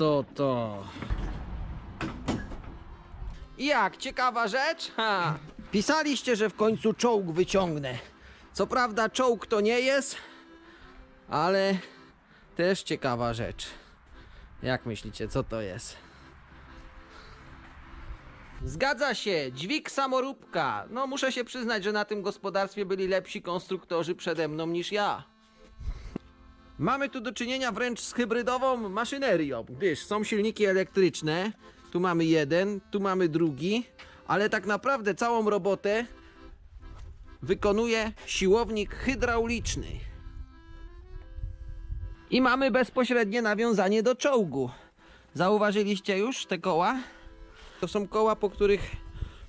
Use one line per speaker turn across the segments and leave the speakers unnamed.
to to. Jak, ciekawa rzecz? Ha. Pisaliście, że w końcu czołg wyciągnę. Co prawda czołg to nie jest, ale też ciekawa rzecz. Jak myślicie, co to jest? Zgadza się, dźwig samoróbka. No muszę się przyznać, że na tym gospodarstwie byli lepsi konstruktorzy przede mną niż ja. Mamy tu do czynienia wręcz z hybrydową maszynerią, gdyż są silniki elektryczne. Tu mamy jeden, tu mamy drugi, ale tak naprawdę całą robotę wykonuje siłownik hydrauliczny. I mamy bezpośrednie nawiązanie do czołgu. Zauważyliście już te koła? To są koła, po których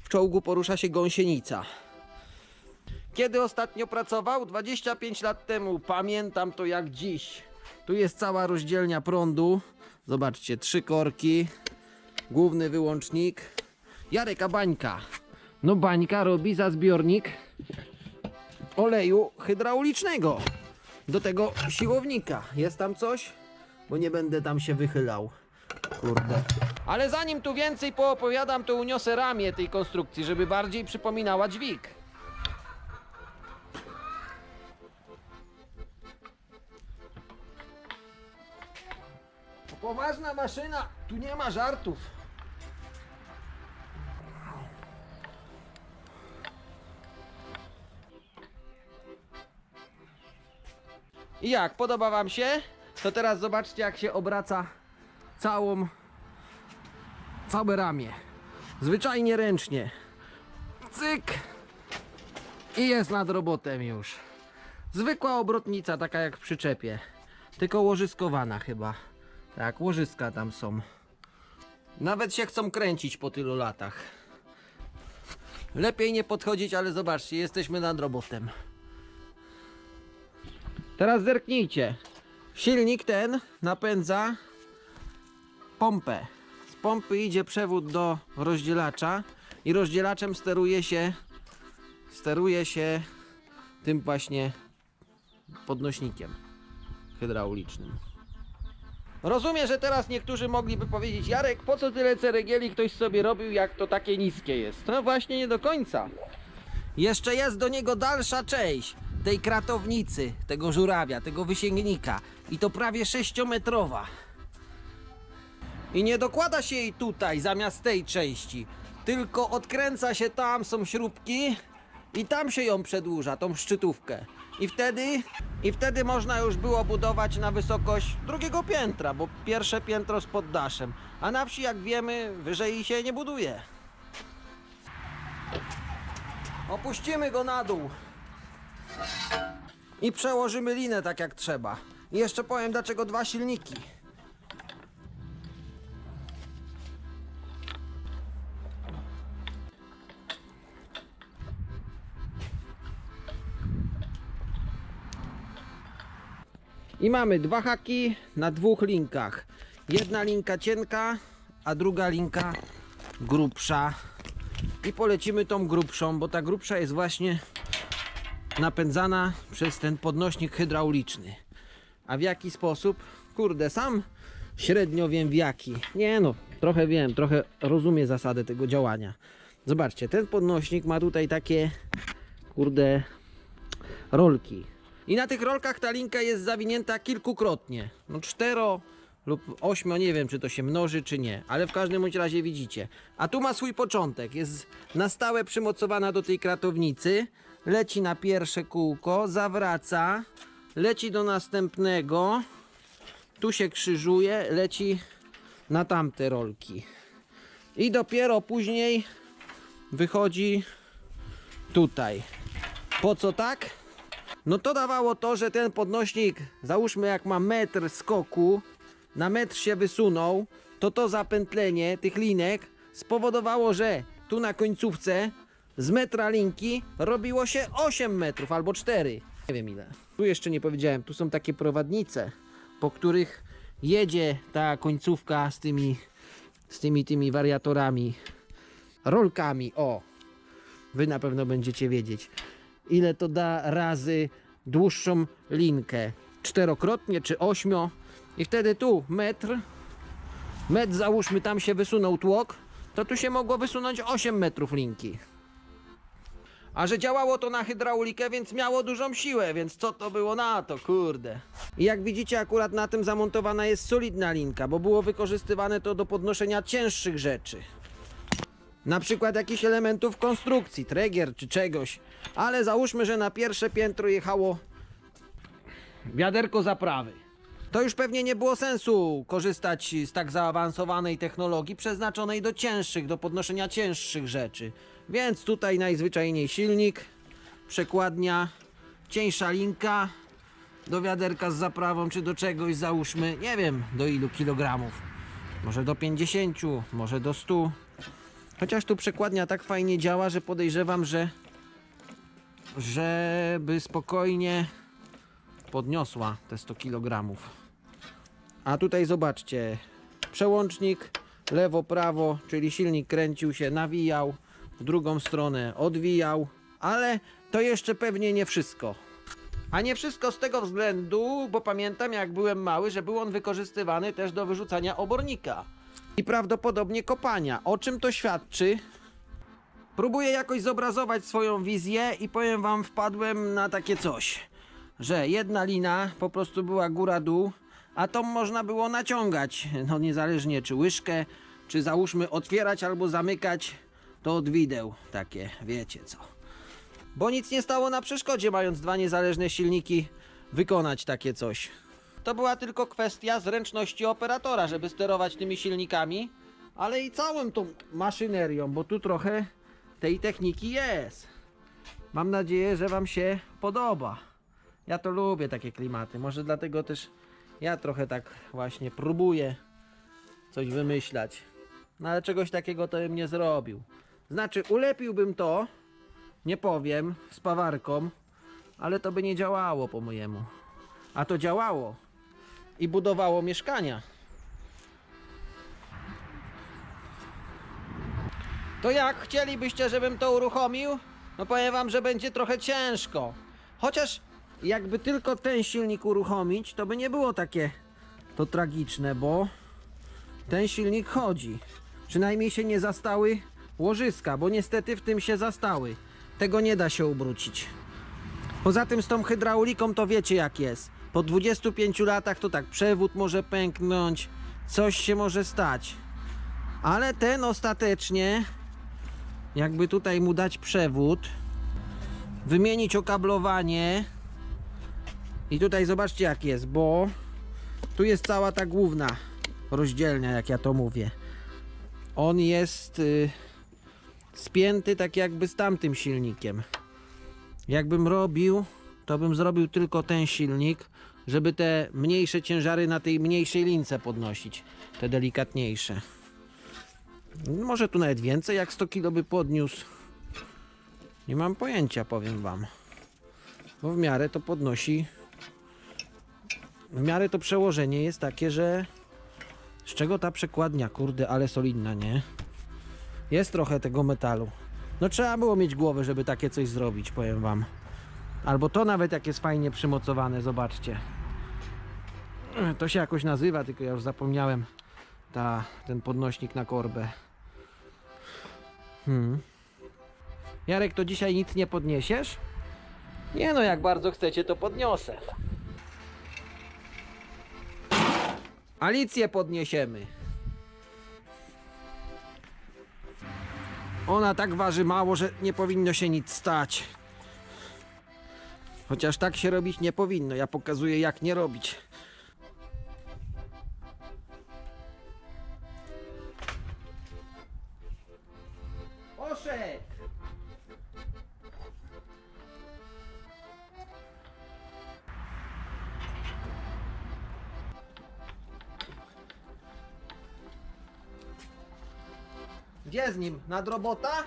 w czołgu porusza się gąsienica. Kiedy ostatnio pracował? 25 lat temu. Pamiętam to jak dziś. Tu jest cała rozdzielnia prądu. Zobaczcie, trzy korki. Główny wyłącznik. Jarek, a bańka? No bańka robi za zbiornik oleju hydraulicznego. Do tego siłownika. Jest tam coś? Bo nie będę tam się wychylał. Kurde. Ale zanim tu więcej poopowiadam, to uniosę ramię tej konstrukcji, żeby bardziej przypominała dźwig. Poważna maszyna, tu nie ma żartów. I jak, podoba wam się? To teraz zobaczcie jak się obraca całą całe ramię. Zwyczajnie ręcznie. Cyk! I jest nad robotem już. Zwykła obrotnica, taka jak w przyczepie. Tylko łożyskowana chyba. Tak, łożyska tam są. Nawet się chcą kręcić po tylu latach. Lepiej nie podchodzić, ale zobaczcie, jesteśmy nad robotem. Teraz zerknijcie. Silnik ten napędza pompę. Z pompy idzie przewód do rozdzielacza i rozdzielaczem steruje się steruje się tym właśnie podnośnikiem hydraulicznym. Rozumiem, że teraz niektórzy mogliby powiedzieć Jarek, po co tyle ceregieli ktoś sobie robił, jak to takie niskie jest? No właśnie nie do końca. Jeszcze jest do niego dalsza część tej kratownicy, tego żurawia, tego wysięgnika i to prawie sześciometrowa. I nie dokłada się jej tutaj zamiast tej części, tylko odkręca się tam, są śrubki i tam się ją przedłuża, tą szczytówkę. I wtedy, I wtedy można już było budować na wysokość drugiego piętra, bo pierwsze piętro z poddaszem. A na wsi, jak wiemy, wyżej się nie buduje. Opuścimy go na dół. I przełożymy linę tak jak trzeba. I jeszcze powiem dlaczego dwa silniki. I mamy dwa haki na dwóch linkach. Jedna linka cienka, a druga linka grubsza. I polecimy tą grubszą, bo ta grubsza jest właśnie napędzana przez ten podnośnik hydrauliczny. A w jaki sposób? Kurde, sam średnio wiem w jaki. Nie no, trochę wiem, trochę rozumiem zasadę tego działania. Zobaczcie, ten podnośnik ma tutaj takie, kurde, rolki. I na tych rolkach ta linka jest zawinięta kilkukrotnie. No cztero lub ośmio, nie wiem czy to się mnoży czy nie, ale w każdym bądź razie widzicie. A tu ma swój początek, jest na stałe przymocowana do tej kratownicy, leci na pierwsze kółko, zawraca, leci do następnego, tu się krzyżuje, leci na tamte rolki. I dopiero później wychodzi tutaj. Po co tak? No to dawało to, że ten podnośnik, załóżmy jak ma metr skoku, na metr się wysunął, to to zapętlenie tych linek spowodowało, że tu na końcówce z metra linki robiło się 8 metrów albo 4. Nie wiem ile. Tu jeszcze nie powiedziałem, tu są takie prowadnice, po których jedzie ta końcówka z tymi, z tymi, tymi wariatorami, rolkami, o. Wy na pewno będziecie wiedzieć, ile to da razy dłuższą linkę. Czterokrotnie czy ośmio. I wtedy tu metr, metr załóżmy tam się wysunął tłok, to tu się mogło wysunąć 8 metrów linki. A że działało to na hydraulikę, więc miało dużą siłę, więc co to było na to, kurde. I jak widzicie, akurat na tym zamontowana jest solidna linka, bo było wykorzystywane to do podnoszenia cięższych rzeczy. Na przykład jakichś elementów konstrukcji, tregier czy czegoś. Ale załóżmy, że na pierwsze piętro jechało wiaderko zaprawy. To już pewnie nie było sensu korzystać z tak zaawansowanej technologii przeznaczonej do cięższych, do podnoszenia cięższych rzeczy. Więc tutaj najzwyczajniej silnik, przekładnia, cieńsza linka do wiaderka z zaprawą czy do czegoś załóżmy, nie wiem do ilu kilogramów. Może do 50, może do 100. Chociaż tu przekładnia tak fajnie działa, że podejrzewam, że żeby spokojnie podniosła te 100 kg. A tutaj zobaczcie, przełącznik lewo, prawo, czyli silnik kręcił się, nawijał, w drugą stronę odwijał, ale to jeszcze pewnie nie wszystko. A nie wszystko z tego względu, bo pamiętam jak byłem mały, że był on wykorzystywany też do wyrzucania obornika i prawdopodobnie kopania. O czym to świadczy? Próbuję jakoś zobrazować swoją wizję i powiem wam, wpadłem na takie coś, że jedna lina po prostu była góra-dół, a tą można było naciągać, no niezależnie czy łyżkę, czy załóżmy otwierać albo zamykać to od wideł, takie wiecie co. Bo nic nie stało na przeszkodzie, mając dwa niezależne silniki, wykonać takie coś. To była tylko kwestia zręczności operatora, żeby sterować tymi silnikami, ale i całą tą maszynerią, bo tu trochę tej techniki jest. Mam nadzieję, że Wam się podoba. Ja to lubię takie klimaty. Może dlatego też ja trochę tak właśnie próbuję coś wymyślać. No ale czegoś takiego to bym nie zrobił. Znaczy, ulepiłbym to, nie powiem, z pawarką, ale to by nie działało po mojemu. A to działało i budowało mieszkania. To jak chcielibyście, żebym to uruchomił? No powiem wam, że będzie trochę ciężko. Chociaż jakby tylko ten silnik uruchomić, to by nie było takie to tragiczne, bo ten silnik chodzi. Przynajmniej się nie zastały łożyska, bo niestety w tym się zastały. Tego nie da się obrócić. Poza tym z tą hydrauliką to wiecie jak jest. Po 25 latach to tak przewód może pęknąć, coś się może stać. Ale ten ostatecznie, jakby tutaj mu dać przewód, wymienić okablowanie i tutaj zobaczcie jak jest, bo tu jest cała ta główna rozdzielnia, jak ja to mówię. On jest y, spięty tak jakby z tamtym silnikiem. Jakbym robił, to bym zrobił tylko ten silnik, żeby te mniejsze ciężary na tej mniejszej lince podnosić, te delikatniejsze. Może tu nawet więcej, jak 100 kg by podniósł. Nie mam pojęcia, powiem wam. Bo w miarę to podnosi. W miarę to przełożenie jest takie, że. Z czego ta przekładnia, kurde, ale solidna, nie? Jest trochę tego metalu. No trzeba było mieć głowę, żeby takie coś zrobić, powiem wam. Albo to nawet jak jest fajnie przymocowane, zobaczcie. To się jakoś nazywa, tylko ja już zapomniałem. Ta, ten podnośnik na korbę. Hmm. Jarek, to dzisiaj nic nie podniesiesz? Nie no, jak bardzo chcecie, to podniosę. Alicję podniesiemy. Ona tak waży mało, że nie powinno się nic stać. Chociaż tak się robić nie powinno. Ja pokazuję, jak nie robić. Poszedł! Gdzie z nim? Nad robota?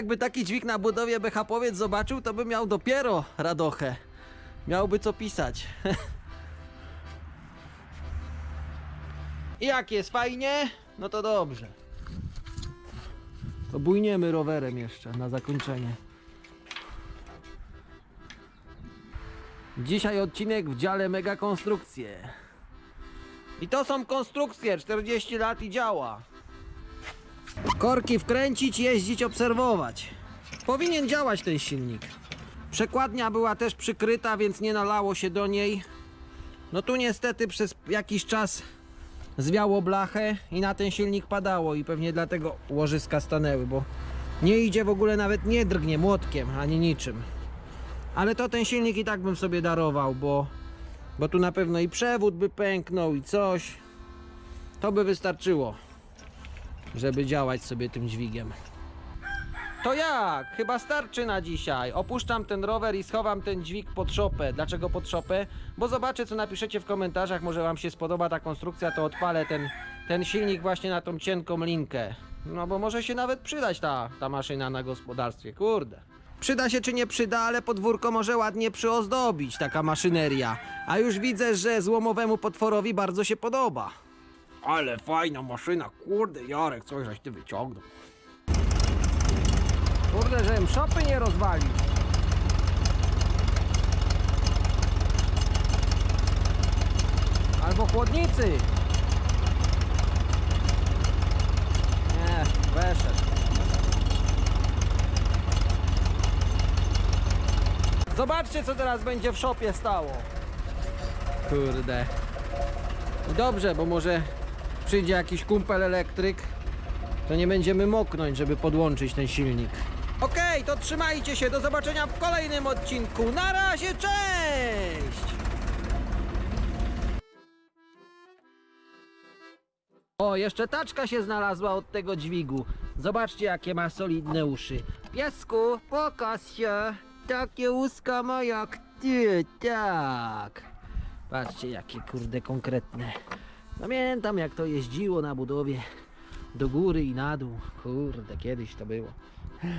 Jakby taki dźwig na budowie BHP zobaczył, to by miał dopiero radochę. Miałby co pisać. I jak jest fajnie, no to dobrze. To bujniemy rowerem jeszcze na zakończenie. Dzisiaj odcinek w dziale mega konstrukcje. I to są konstrukcje, 40 lat i działa. Korki wkręcić, jeździć, obserwować. Powinien działać ten silnik. Przekładnia była też przykryta, więc nie nalało się do niej. No tu niestety przez jakiś czas zwiało blachę i na ten silnik padało i pewnie dlatego łożyska stanęły, bo nie idzie w ogóle nawet nie drgnie młotkiem ani niczym. Ale to ten silnik i tak bym sobie darował, bo, bo tu na pewno i przewód by pęknął i coś. To by wystarczyło, żeby działać sobie tym dźwigiem. To jak? Chyba starczy na dzisiaj. Opuszczam ten rower i schowam ten dźwig pod szopę. Dlaczego pod szopę? Bo zobaczę, co napiszecie w komentarzach. Może Wam się spodoba ta konstrukcja, to odpalę ten, ten silnik właśnie na tą cienką linkę. No bo może się nawet przydać ta, ta maszyna na gospodarstwie. Kurde. Przyda się czy nie przyda, ale podwórko może ładnie przyozdobić taka maszyneria. A już widzę, że złomowemu potworowi bardzo się podoba. Ale fajna maszyna, kurde Jarek, coś żeś ty wyciągnął. Kurde, żebym szopy nie rozwalił. Albo chłodnicy. Nie, weszedł. Zobaczcie, co teraz będzie w szopie stało. Kurde. I dobrze, bo może przyjdzie jakiś kumpel elektryk, to nie będziemy moknąć, żeby podłączyć ten silnik. Okej, to trzymajcie się, do zobaczenia w kolejnym odcinku. Na razie, cześć! O, jeszcze taczka się znalazła od tego dźwigu. Zobaczcie, jakie ma solidne uszy. Piesku, pokaż się. Takie łuska ma jak ty, tak. Patrzcie, jakie kurde konkretne. Pamiętam, jak to jeździło na budowie. Do góry i na dół. Kurde, kiedyś to było.